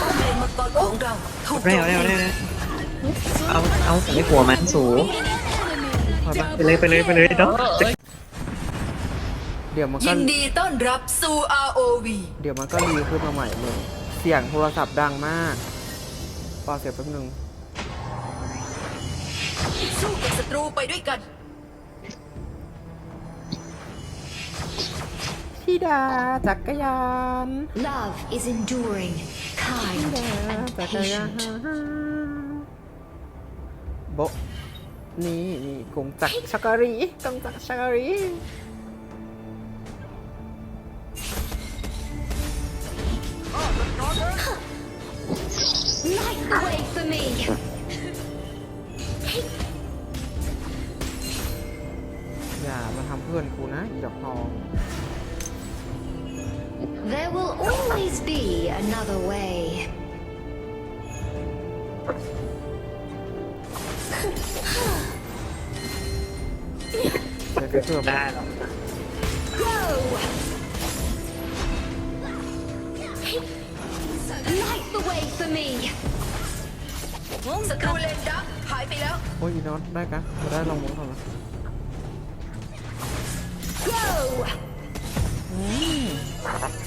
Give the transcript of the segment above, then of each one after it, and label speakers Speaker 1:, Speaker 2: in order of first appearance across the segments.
Speaker 1: ป้อมเลนมังกรของเราถูกโจ
Speaker 2: เร็ว
Speaker 1: ม
Speaker 2: เร็วเร็วเร็วเอาเอาไม่กลัวมันสูงไปไปเลยไปเลยไปเลยเนาะ
Speaker 3: เดี๋ยวมันก็
Speaker 1: ยินดีต้อนรับสู่ ROV
Speaker 3: เดี๋ยวมันก็รีขึ้นมาใหม่เลยเสียงโทรศัพท์ดังมากปอเสียแป๊บนึง
Speaker 1: สู้กับศัตรูไปด้วยกัน
Speaker 3: พี่ดาจักรยาน
Speaker 4: Love is enduring, kind,
Speaker 3: จักรยาน
Speaker 4: patient.
Speaker 3: โบะนี่นี่กงจักรชักกะรีกงจักรชักกะรี
Speaker 4: Light the way for me.
Speaker 3: อย่ามาทำเพื่อนกูนะอีดอกทอง
Speaker 4: There will always be another way.
Speaker 3: เดี๋ยวจะเชื่อม
Speaker 2: ได้หรอก
Speaker 4: Go! Light the way for me.
Speaker 1: ศัตรูเลนดักหายไปแล้ว
Speaker 3: โอ้ยอีน็อตได้กะจะได้ลองมุ้งทำนะ
Speaker 4: Go!
Speaker 3: มั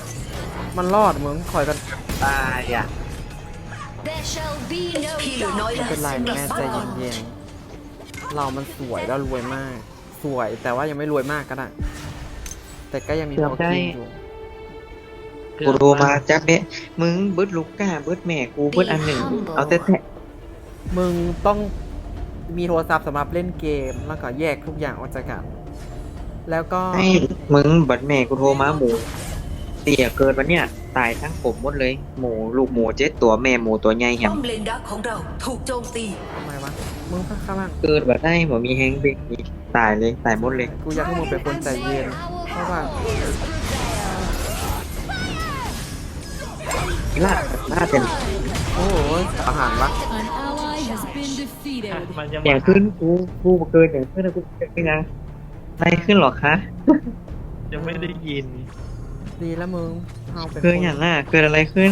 Speaker 3: นรอดมึงคอยกัน
Speaker 2: ตายอะ
Speaker 4: There shall be no
Speaker 1: พี่เหลือน้อย
Speaker 3: ไม่
Speaker 1: แล้ว
Speaker 3: เป็นไรแม่ใจเย็นๆ เรามันสวยแล้วรวยมาก สวยแต่ว่ายังไม่รวยมากก็ได้แต่ก็ยังมีพอกินอยู่
Speaker 2: กูโทรมาจับเนี่ยมึงเบิดลูกก้าเบิดแม่กูเบิดอันหนึ่ง เอาแต่แทะ
Speaker 3: มึงต้องมีโทรศัพท์สำหรับเล่นเกมแล้วก็แยกทุกอย่างออกจากกัน แล้วก็
Speaker 2: ให้มึงเบิดแม่กูโทรมาหมู เตี่ยเกินวันเนี้ยตายทั้งผมหมดเลย หมูลูกหมูเจ็ดตัวแม่หมูตัวใหญ่แฮ
Speaker 1: ป้
Speaker 2: ม
Speaker 1: อมเลนดักของเราถูกโจมตี
Speaker 3: ทำไมวะ มึงข้างล่าง
Speaker 2: เกิดแบบได้หมอมีแฮงเบกนี่ตายเลยตายหมดเลย
Speaker 3: กูอยากให้มึงเป็นคนใจเย็น เพราะว่า
Speaker 2: ลาดลาดเป็น
Speaker 3: โอ้โหอาหารวะ
Speaker 5: An ally has been defeated.
Speaker 2: อย่างขึ้นกูกูเกินอย่างขึ้นนะกูเกินยังอะไรขึ้นหรอคะ
Speaker 6: ยังไม่ได้ยิน
Speaker 3: ดีแล้วมึงเอาเป็น
Speaker 2: เกินอย่างอะเกิดอะไรขึ้น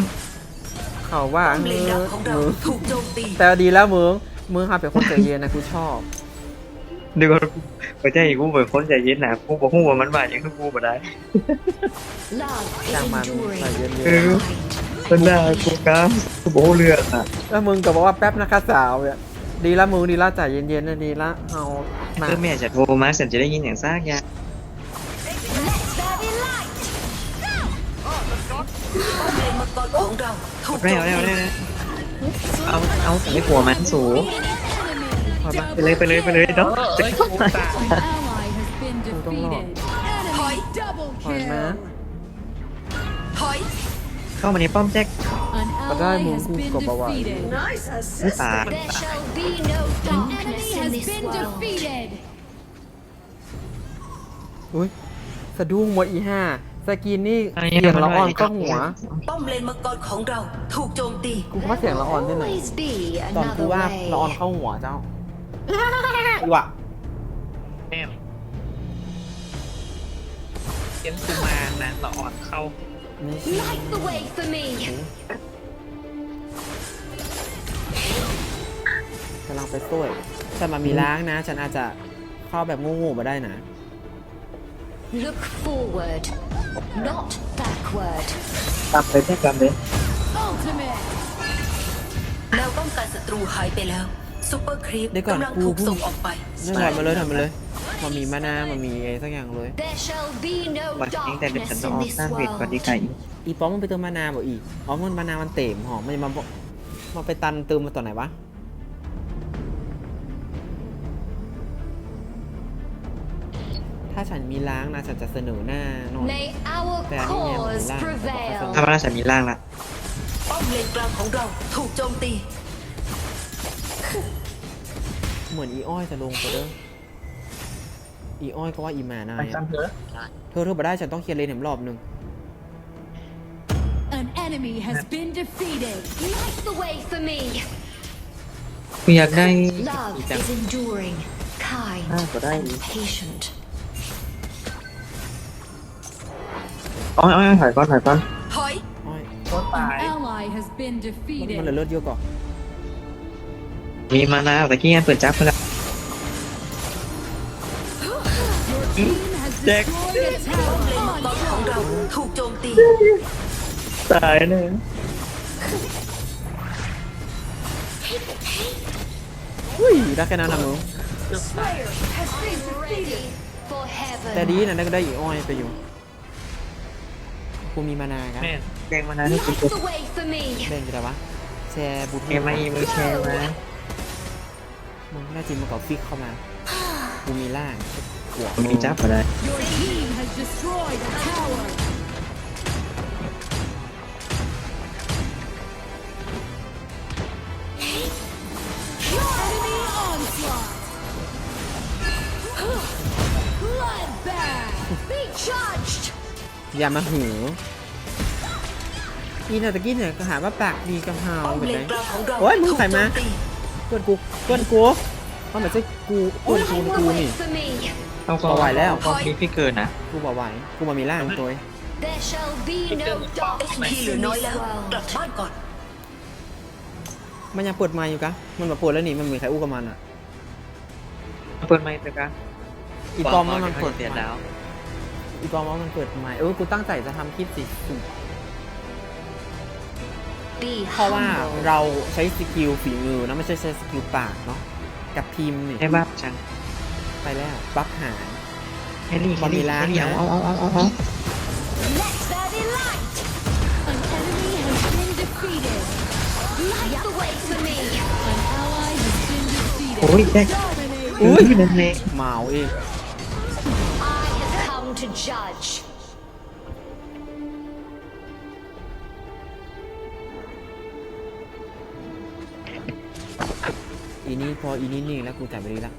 Speaker 3: เขาว่า
Speaker 1: ป้อม
Speaker 3: เอ
Speaker 1: เลนดัก
Speaker 3: อ
Speaker 1: ของเรา
Speaker 3: มึง
Speaker 1: ถูกโจมตี
Speaker 3: แต่ดีแล้วมึงมึงหาเป็นคนใจเย็นนะกูชอบ
Speaker 2: เดี๋ยวก่อนไปใจกูเป็นคนใจเย็นนะกูบอกกูว่ามันบาดอย่างที่กูบ่ได้
Speaker 4: Love is
Speaker 3: จ้างมัน
Speaker 4: enduring,
Speaker 3: ใจเย็น
Speaker 2: เออ
Speaker 4: kind.
Speaker 2: มันด่ากูครับกูบอกเรื่องอะ
Speaker 3: ๆแล้วมึงก็บอกว่าแป๊บนะคะสาวเนี่ยดีแล้วมึงดีแล้วใจเย็นๆนะดีละเอามา
Speaker 2: เออแม่จะโทรมาฉันจะได้ยินอย่างซากยา
Speaker 4: Let
Speaker 1: รของเราถูก
Speaker 2: เร็วเร็วเร็วเอาเอาไม่หัวมันสูไปเลยไปเลยไปเลยเนาะจะ
Speaker 5: เข้ามา
Speaker 1: ต้
Speaker 5: อง
Speaker 3: รอดถอย
Speaker 1: ถอยมา
Speaker 2: เข้ามาในป้อมแจ็ค
Speaker 5: ก็
Speaker 2: ได้มุมกูกั
Speaker 4: บวบา
Speaker 5: ห
Speaker 4: วาน
Speaker 5: ไม่ตาย
Speaker 3: อุ้ยสะดุ้งหมดอีห้า สกินนี่
Speaker 2: อะไร
Speaker 3: เสียงละอ่อนก็หัว
Speaker 1: ป้อมเลนมังกรของเราถูกโจมตี
Speaker 3: กูว่าเสียงละอ่อนที่ไหน
Speaker 4: Always be
Speaker 3: ตอนกู
Speaker 4: another
Speaker 3: ว่า
Speaker 4: way.
Speaker 3: ละอ่อนเข้าหัวเจ้าอีวะ
Speaker 6: แม่เขียนกูมานะละอ่อนเข้า
Speaker 3: นี่
Speaker 4: Light the way for me.
Speaker 3: กำลังไปช่วยฉันมามีล้างนะ ฉันอาจจะเข้าแบบงูๆมาได้นะ
Speaker 4: Look forward, not backward.
Speaker 2: ตามไปแจ็คกันเลย
Speaker 5: Ultimate.
Speaker 1: แนวป้องกันศัตรูหายไปแล้วซูเปอร์ครีป
Speaker 3: เดี๋ยวก่อน
Speaker 1: กำลัง
Speaker 3: กู
Speaker 1: ถูก
Speaker 3: เพิ่ง
Speaker 1: ส่งออกไป
Speaker 3: นี่ถอยมาเลยถอยมาเลยมามีมะนาวมามีอะไรสักอย่างเลย
Speaker 4: There shall be no
Speaker 2: วันนี้แต่เด็กฉัน
Speaker 4: darkness
Speaker 2: จะอ
Speaker 4: in
Speaker 2: อก
Speaker 4: this
Speaker 2: สร้างเวทปฏิ
Speaker 4: world.
Speaker 2: กาย
Speaker 3: อีป้อมมันไปเติมมะนาวบ่อีกอ๋อมันมะนาวมันเต็มหอมมันจะมาบอกมาไปตันเติมมาตัวไหนวะ ถ้าฉันมีล้างนะฉันจะเสนอหน้าหน่อย
Speaker 4: May our
Speaker 3: แต่อันนี้เนี่ยมัน
Speaker 4: cause
Speaker 3: ล่าง
Speaker 4: prevail.
Speaker 2: ถ้ามาแล้วฉันมีร่างละ
Speaker 1: ป้อมเลนกลางของเราถูกโจมตี
Speaker 3: เหมือนอีอ้อยจะลงไปเด้ออีอ้อยก็ว่าอีหมานายอะ
Speaker 6: เถอะ
Speaker 3: เธอเธอมาได้ฉันต้องเคลียร์เลนแถมรอบหนึ่ง
Speaker 5: An enemy has been defeated.
Speaker 4: Light the way for me.
Speaker 2: กูอยากได้
Speaker 4: Love
Speaker 2: อีกจัง
Speaker 4: is enduring, kind,
Speaker 2: น่าก็ได้
Speaker 4: and patient.
Speaker 2: อ๋ออ๋อถอยก่อนถอยก่อน
Speaker 1: ถอย
Speaker 3: อ้อย
Speaker 6: ก็ตาย
Speaker 5: An ally has been
Speaker 3: มันเหลือ
Speaker 5: defeated.
Speaker 3: เลือดเยอะกว่า
Speaker 2: มีมานาแต่กี้งานเปิดจับไปแล้ว
Speaker 5: Your team has
Speaker 2: Jack.
Speaker 5: destroyed a
Speaker 1: ป้อมเลน
Speaker 5: tower.
Speaker 1: มังกรของเราถูกโจมตี
Speaker 2: ตายเลย
Speaker 3: อุ้ยได้แค่นั้นนะมึง
Speaker 4: Ready for
Speaker 3: แต่
Speaker 4: heaven.
Speaker 3: ดีนะได้ก็ได้อีอ้อยไปอยู่ กูมีมานาครับ
Speaker 6: แม่น
Speaker 2: แดงมานาให้กู
Speaker 4: Light the way for me.
Speaker 3: เล่นจะได้วะแชร์บูทู
Speaker 2: เอมาอีมือแชร์มา
Speaker 3: มึงน่าจริงมันก็ฟิกเข้ามากูมีล่างหัว
Speaker 2: มีจับมาได้
Speaker 5: Your team has destroyed a tower.
Speaker 3: อย่ามาหืออีเนี่ยตะกี้เนี่ยก็หาว่าปากดีกับเฮา
Speaker 1: ป้อม
Speaker 3: เป็น
Speaker 1: เล
Speaker 3: ไง
Speaker 1: นกลางของเรา
Speaker 3: โอ้ยมึง
Speaker 1: ถูก
Speaker 3: ใคร
Speaker 1: โจ
Speaker 3: มา
Speaker 1: มตี
Speaker 3: เพื่อนกูเพื่อนกูมันไม่ใช่กูเพื่อน
Speaker 4: Light
Speaker 3: กู
Speaker 4: the
Speaker 3: กู
Speaker 4: way
Speaker 3: นี่
Speaker 4: for me.
Speaker 2: เอาก็
Speaker 3: เอาไหวแล้ว
Speaker 2: ก็มีพี่เกินนะ
Speaker 3: กูบอกไหวกูมามีล่างตัวเอง
Speaker 4: There shall be no
Speaker 1: ที่เหลือ
Speaker 4: darkness in
Speaker 1: น้อย
Speaker 4: this
Speaker 1: แล้วกลับ
Speaker 4: world.
Speaker 1: บ้านก่อน
Speaker 3: มันยังเปิดไมค์อยู่กะมันมาเปิดแล้วนี่มันมีใครอู้กับมันอะ
Speaker 2: เปิดไมค์ไปกัน
Speaker 3: อีปอมว่ามันเปิด
Speaker 2: เสียดาว
Speaker 3: อีปอมว่ามันเปิดไมค์เออกูตั้งใจจะทำคลิปสิสุ
Speaker 4: Be
Speaker 3: เพราะว่า
Speaker 4: humble.
Speaker 3: เราใช้สกิลฝีมือนะไม่ใช่ใช้สกิลปากเนาะกับทีมนี่
Speaker 2: ไอ้บ้าจัง
Speaker 3: ไปแล้วบัฟหาร
Speaker 2: แฮร์รี่แฮ
Speaker 3: บอ
Speaker 2: ร์
Speaker 3: มมี
Speaker 2: รี่
Speaker 3: ล้า
Speaker 2: แฮ
Speaker 3: ง
Speaker 2: ร์รี่
Speaker 3: นะ
Speaker 2: เอาเอาเอาเอาเอา
Speaker 4: Let there be light.
Speaker 5: An enemy has been defeated.
Speaker 4: Light the way for me.
Speaker 5: An ally has been defeated.
Speaker 2: โอ้ยแจ็ค
Speaker 5: Dominating.
Speaker 3: อุ้ย
Speaker 2: นั่นเลย
Speaker 3: เมาเอง
Speaker 4: judge.
Speaker 3: อีนี่พออีนี่นิ่งแล้วกูจ่ายไปดีละ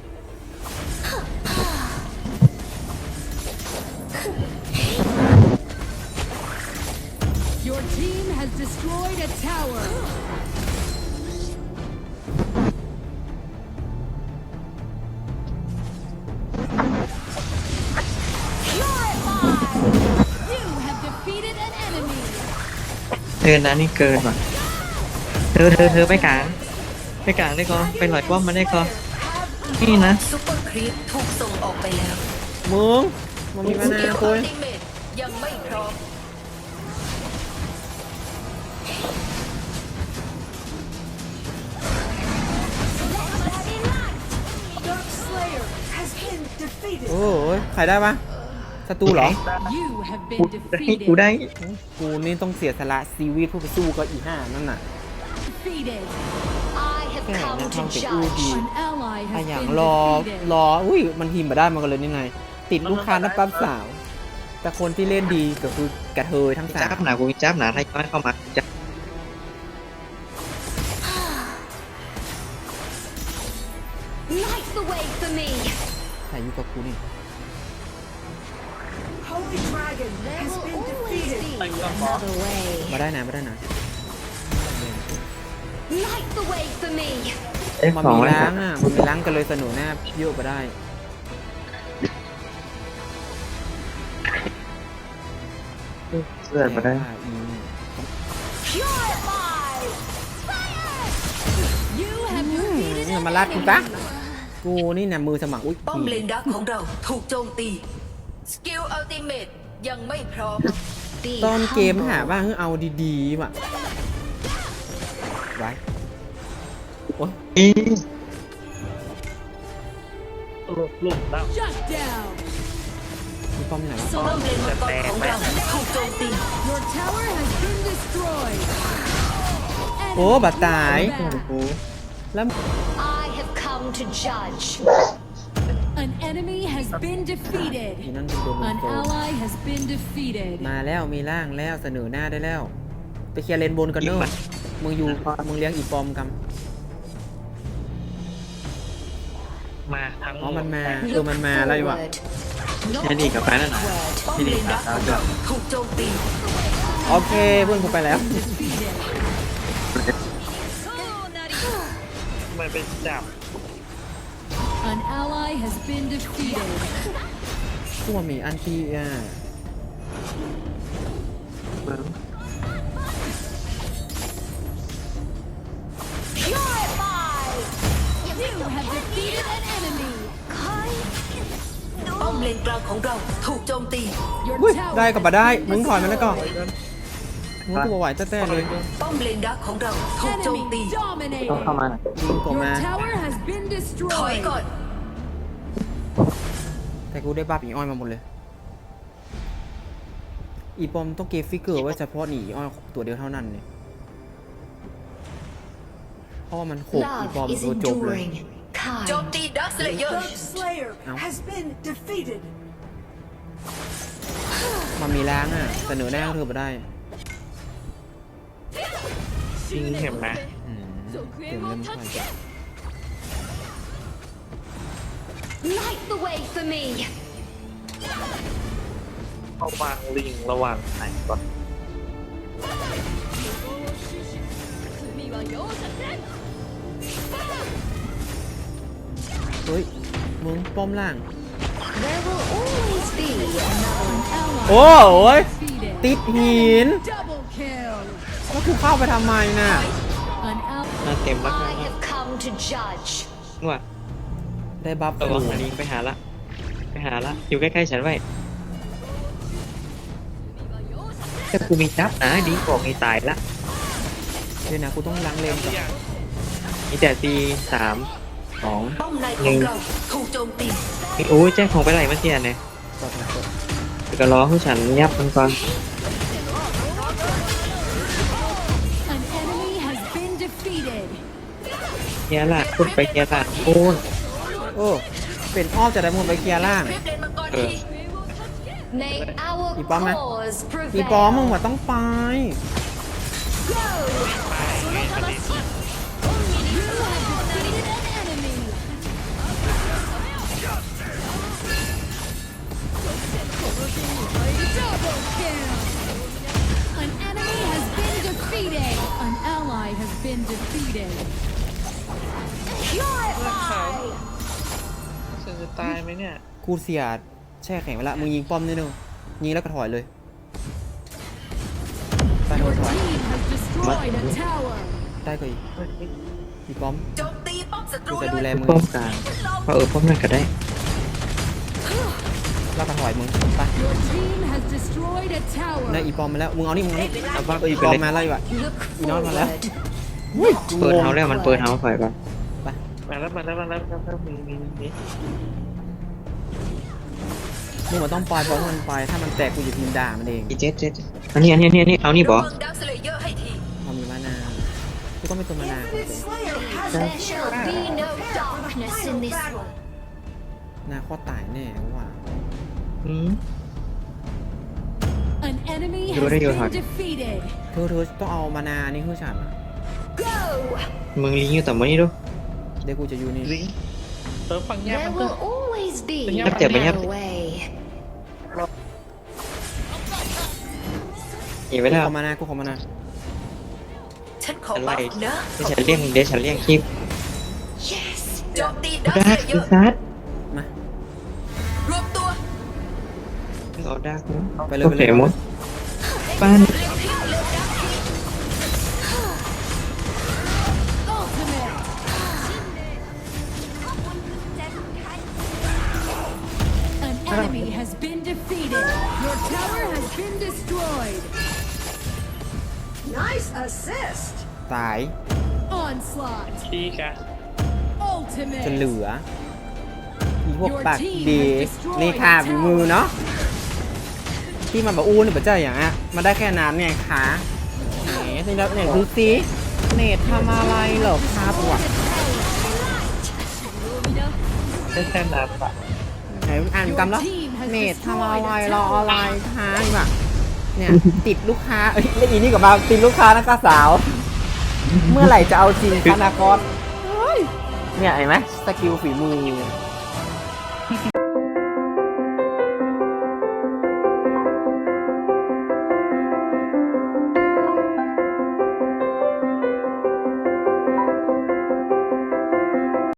Speaker 2: เกินนะนี่เกินว่ะเธอเธอเธอไปกลางไปกลางได้ก็ไปหลอยป้อมมาได้ก็นี่นะ
Speaker 1: ซุปเปอร์ครีปถูกส่งออกไปแล้ว
Speaker 3: มึงมันมีมา
Speaker 1: ส
Speaker 3: นา
Speaker 1: กิล
Speaker 3: คุ
Speaker 1: อั
Speaker 3: ย
Speaker 1: ลติเมตยังไม่พร้อม
Speaker 3: โอ้ยใครได้ปะ ศัตรูเหรอ
Speaker 5: You have
Speaker 2: กู
Speaker 5: been
Speaker 2: ให้กู
Speaker 5: defeated.
Speaker 2: ได้
Speaker 3: กูนี่ต้องเสียสละซีวีเพื่อไปสู้กับอีห้านั่นน่ะ
Speaker 5: Defeated.
Speaker 4: I have
Speaker 3: Okay,
Speaker 4: come
Speaker 3: now
Speaker 4: to
Speaker 3: come to
Speaker 4: judge.
Speaker 3: Ubi.
Speaker 5: An ally
Speaker 3: ถ้า
Speaker 5: has
Speaker 3: อย่าง
Speaker 5: been
Speaker 3: รอ
Speaker 5: defeated.
Speaker 3: รอ อุ้ย มันพิมพ์มาได้มันก็เลยนี่ไงติดลูกค้าน้ำปั๊มสาว แต่คนที่เล่นดีก็คือกระเทยทั้งสา
Speaker 2: จั
Speaker 3: ม
Speaker 2: บหนากูมีจับหนาถ้าย้อนเข้ามาจับ
Speaker 4: Light the way for me.
Speaker 3: ใครอยู่กับกูนี่
Speaker 4: There will always be another way.
Speaker 3: มาได้นะมาได้นะ
Speaker 4: Light the way for me.
Speaker 2: เอ้ย
Speaker 3: มัน
Speaker 2: สอง
Speaker 3: มี
Speaker 2: ไว้
Speaker 3: ล้างอะมันมีล้างกันเลยเสนอหน้าเยอะไปได้
Speaker 2: เลือดมาได้
Speaker 3: แต่ว่าอีเนี่ย
Speaker 4: Purify.
Speaker 5: You have
Speaker 3: อืม
Speaker 5: defeated
Speaker 3: เนี่ย
Speaker 5: an
Speaker 3: มาลัดกู
Speaker 5: enemy.
Speaker 3: ปะกูนี่เนี่ยมือสมัครอุ้ย
Speaker 1: ป้อมเลนดักของเราถูกโจมตี สกิลอัลติเมตยังไม่พร้อม
Speaker 4: Be
Speaker 3: ตอนเกม
Speaker 4: humble.
Speaker 3: หาว่าเฮ้ยเอาดีๆว่ะไว้โอ้ย
Speaker 2: อี
Speaker 6: หลุดหลุดแล้ว
Speaker 5: Shut down.
Speaker 3: มีป้อมไหนวะ
Speaker 1: ป้อมเลนมังกรของเราถูกโจมตี
Speaker 5: Your tower has been destroyed.
Speaker 3: โอ้บัดตาย
Speaker 5: Enemy
Speaker 2: โอ้
Speaker 5: back.
Speaker 3: แล้ว
Speaker 4: I have come to judge.
Speaker 5: An enemy has been defeated.
Speaker 3: อีนั่นเป็นโดน
Speaker 5: An
Speaker 3: โก
Speaker 5: ally has been defeated.
Speaker 3: มาแล้วมีร่างแล้วเสนอหน้าได้แล้ว ไปเคลียร์เลนบนกันเนอะมึงอยู่มึงเลี้ยงอีปอมกัน
Speaker 6: มาทั้งหม
Speaker 3: อ๋อ
Speaker 6: ด
Speaker 3: มันมาเออ
Speaker 4: Look
Speaker 3: มันมาแล้วอยู่
Speaker 4: forward.
Speaker 2: แค่นี้กับแฟนนั่นนะ
Speaker 1: ป้อมเลนดักของเราถูกโจมตี
Speaker 3: โอเคเพื่อนกูไปแล้ว
Speaker 5: Defeated.
Speaker 6: มันเป็นจับ
Speaker 5: An ally has been defeated.
Speaker 3: พวกมีอันที่อะเบิ้ง Purify!
Speaker 5: You have defeated an enemy.
Speaker 1: ป้อมเลนกลางของเราถูกโจมตี
Speaker 5: Your
Speaker 3: อุ้ย ได้ tower กับ has บ่ได้ มึงถอยมันแล้วก่
Speaker 6: อน been destroyed.
Speaker 3: มึงกูบอกไหวแต่แต่เลย
Speaker 1: ป้อมเลนดักของเราถูกโจม
Speaker 5: enemy
Speaker 1: ตี
Speaker 2: ต้องเข้า
Speaker 5: dominated.
Speaker 2: มาหน่อย
Speaker 3: ยิงกู
Speaker 5: Your
Speaker 3: มา
Speaker 5: tower has been
Speaker 1: ถอย
Speaker 5: destroyed.
Speaker 1: ก่อน
Speaker 3: แต่กูได้บัฟอีอ้อยมาหมดเลย อีปอมต้องเก็บฟิกเกอร์ไว้เฉพาะหนีอ้อยตัวเดียวเท่านั้นเนี่ยเพราะว่ามันโขกอีปอม
Speaker 4: Love is
Speaker 3: ตัวจบเลย
Speaker 4: enduring.
Speaker 1: โจ
Speaker 4: Kind.
Speaker 1: มตีดักสเลเยอร์
Speaker 7: Slayer
Speaker 3: Ow.
Speaker 7: has been defeated.
Speaker 3: มันมีล้างอะเสนอแน่ก็เธอมาได้
Speaker 6: จริงเห็นไหม
Speaker 3: อืมเต็มเล่มไฟ
Speaker 4: Light the way for me.
Speaker 6: เอาวางลิงระหว่างไหนก่อน
Speaker 3: เฮ้ยมึงป้อมล่าง
Speaker 4: There will always be another.
Speaker 5: Ally
Speaker 3: โอ้โหย
Speaker 5: defeated.
Speaker 3: ติดหิน
Speaker 5: Double kill.
Speaker 3: แล้วกูเข้าไปทำไมน่ะ
Speaker 5: An ally
Speaker 2: มาเต็มแล้ว
Speaker 4: I have come to judge.
Speaker 2: ว่า
Speaker 3: ได้บัฟ
Speaker 2: ระวังอันนี้ไปหาละ ไปหาละ อยู่ใกล้ๆฉันไว้แต่กูมีจับนะดีบอกมีตายละ
Speaker 3: เดี๋ยวนะกูต้องล้างเลนก่อน
Speaker 2: มีแต่ตีสามสอง
Speaker 1: ป้อมในของเราถูกโจมตี
Speaker 2: โอ้ยแจ้งของไปไหลเมื่อกี้เนี่ย
Speaker 3: กดกด
Speaker 2: เดี๋ยวก็รอให้ฉันยับมันก่อน เฮียละพูดไปเฮียละโอ้ย
Speaker 3: โอ้ เป็นอ้อมจะได้มุนไปเคลียร์ล่าง
Speaker 1: คลิปเลนมังกร
Speaker 2: เออ
Speaker 1: ที
Speaker 4: May our
Speaker 3: Đi bom nè.
Speaker 4: cause
Speaker 3: อีปอมมึง
Speaker 4: prevail.
Speaker 3: ว่าต้องไป
Speaker 5: You
Speaker 6: เนี่ย
Speaker 3: กูเสียแช่แข็งไปละมึงยิงป้อมนิดนึงยิงแล้วก็ถอยเลยไปถอย
Speaker 5: Your
Speaker 3: ถอย
Speaker 5: team has destroyed a tower.
Speaker 3: ได้ก็อีกอีป้อม
Speaker 1: โจมตีป้อมศัต
Speaker 3: กู
Speaker 1: รู
Speaker 3: จะดูแลมึง
Speaker 2: ป้อมกลางเพราะเออป้อมนั่นก็ได้
Speaker 3: แล้วก็ถอยมึงไป
Speaker 5: Your team has destroyed a tower.
Speaker 3: ได้อีปอมมาแล้วมึงเอานี่มึงเอานี่
Speaker 2: เอาบ้า
Speaker 3: เอออี
Speaker 2: ไป
Speaker 3: ปอม
Speaker 2: เลย
Speaker 3: มาแล้วอีกว่ะ
Speaker 4: Look
Speaker 3: You know what,
Speaker 4: forward.
Speaker 3: อุ้ยกู
Speaker 2: เปิด
Speaker 3: งง
Speaker 2: เฮาแล้วมันเปิดเฮาถอยก่อน
Speaker 6: มาแล้วมาแล้วมาแล้วมาแล้วมีมีมี
Speaker 3: มึงมันต้องปล่อยเพราะมันไปถ้ามันแตกกูจะทีมด่ามันเอง
Speaker 2: อีเจ็ดเจ็ดอันนี้อันนี้อันนี้อันนี้เอานี่บอ
Speaker 1: ระวังดักสเลเยอร์ให้ที
Speaker 3: เรามีมานาวกูต้องเป็นตัวมานาว
Speaker 7: Infinite Slayer has
Speaker 4: There shall be no darkness in this one.
Speaker 3: นาข้อตายแน่ว่ะ
Speaker 2: อืม
Speaker 5: An enemy
Speaker 2: You
Speaker 5: has
Speaker 2: already
Speaker 5: been
Speaker 2: had-
Speaker 5: defeated.
Speaker 3: เธอเธอต้องเอามานานี่คือฉันอะ
Speaker 4: Go.
Speaker 2: มึงลิงอยู่ต่อมานี่ดู
Speaker 3: เดี๋ยวกูจะอยู่นี่
Speaker 6: ลิงเออฟังแย่
Speaker 4: There
Speaker 6: มันก็
Speaker 4: will always be
Speaker 6: Yep, yep, yep.
Speaker 4: another way.
Speaker 2: หนีไปแล้ว
Speaker 3: ขอมานากูขอมานา
Speaker 1: ฉันขอ
Speaker 2: อะไร
Speaker 1: บัฟนะ
Speaker 2: เดี๋ยวฉันเรียกเดี๋ยวฉันเรียกคลิป
Speaker 4: Yes.
Speaker 1: โจมตีดักส
Speaker 2: ดั
Speaker 1: เล
Speaker 2: ก
Speaker 1: เย
Speaker 2: อี
Speaker 1: อร์
Speaker 2: ซัด
Speaker 3: มา
Speaker 1: รวมตัว
Speaker 2: เอาดัก
Speaker 3: ไปเลย
Speaker 2: โอ
Speaker 3: ไป
Speaker 2: เค
Speaker 3: เลย
Speaker 2: หมดป้าน
Speaker 5: enemy has been defeated. Your tower has been destroyed.
Speaker 7: nice assist.
Speaker 3: ตาย
Speaker 5: Onslaught.
Speaker 6: ขี้กะ
Speaker 3: จะเหลื
Speaker 5: Ultimate.
Speaker 3: ออีพวก
Speaker 5: Your
Speaker 3: ปาก
Speaker 5: team
Speaker 3: ดี
Speaker 5: has destroyed
Speaker 3: เลขาฝีมือเนาะที่มันแบบอู้นี่ปัจจัยอย่างอะมันได้แค่นั้นเนี่ยขาแหมนี่แล้วเนี่ยดูสิเนตทำอะไรเหรอครับวะ
Speaker 6: ได้แค่นั้นปะ
Speaker 3: ไหนอ่านกำแล้ว
Speaker 5: Your team has
Speaker 3: เนตทำ
Speaker 5: destroyed
Speaker 3: อะไร
Speaker 5: a
Speaker 3: รอ
Speaker 5: tower
Speaker 3: อะไรคะอีกว่ะเนี่ย ติดลูกค้า เอ้ยแล้วอีนี่กับมาติดลูกค้านะคะสาว เมื่อไหร่จะเอาจริงคะนาคอสเฮ้ยเนี่ยเห็นไหมสกิลฝีมือ